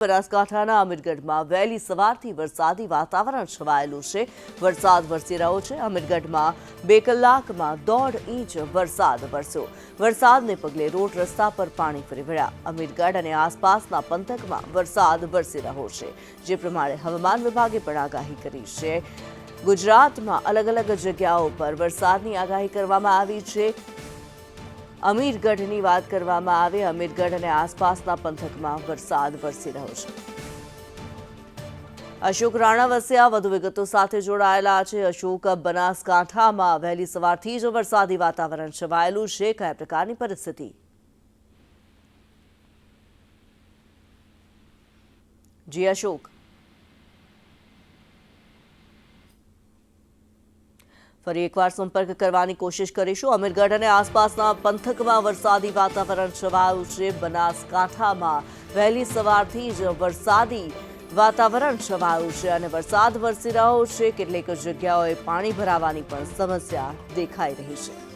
બનાસકાંઠાના અમીરગઢમાં વહેલી સવારથી વરસાદી વાતાવરણ છવાયેલું છે. વરસાદ વરસી રહ્યો છે. અમીરગઢમાં બે કલાકમાં દોઢ ઇંચ વરસાદ વરસ્યો. વરસાદને પગલે રોડ રસ્તા પર પાણી ફરી વળ્યા. અમીરગઢ અને આસપાસના પંથકમાં વરસાદ વરસી રહ્યો છે, જે પ્રમાણે હવામાન વિભાગે પણ આગાહી કરી છે. ગુજરાતમાં અલગ અલગ જગ્યાઓ પર વરસાદની આગાહી કરવામાં આવી છે. અમીરગઢની વાત કરવામાં આવે, અમીરગઢ અને આસપાસના પંથકમાં વરસાદ વરસી રહ્યો છે. અશોક રાણા વસ્યા વધુ વિગતો સાથે જોડાયેલા છે. અશોક બનાસકાંઠામાં વહેલી સવારથી જ વરસાદી વાતાવરણ છવાયેલું છે. કયા પ્રકારની પરિસ્થિતિ? જી, અશોક. ફરી એકવાર સંપર્ક કરવાની કોશિશ કરીશું. અમીરગઢ અને આસપાસના પંથકમાં વરસાદી વાતાવરણ છવાયું છે. બનાસકાંઠામાં વહેલી સવારથી જ વરસાદી વાતાવરણ છવાયું છે અને વરસાદ વરસી રહ્યો છે. કેટલીક જગ્યાઓએ પાણી ભરાવાની પણ સમસ્યા દેખાઈ રહી છે.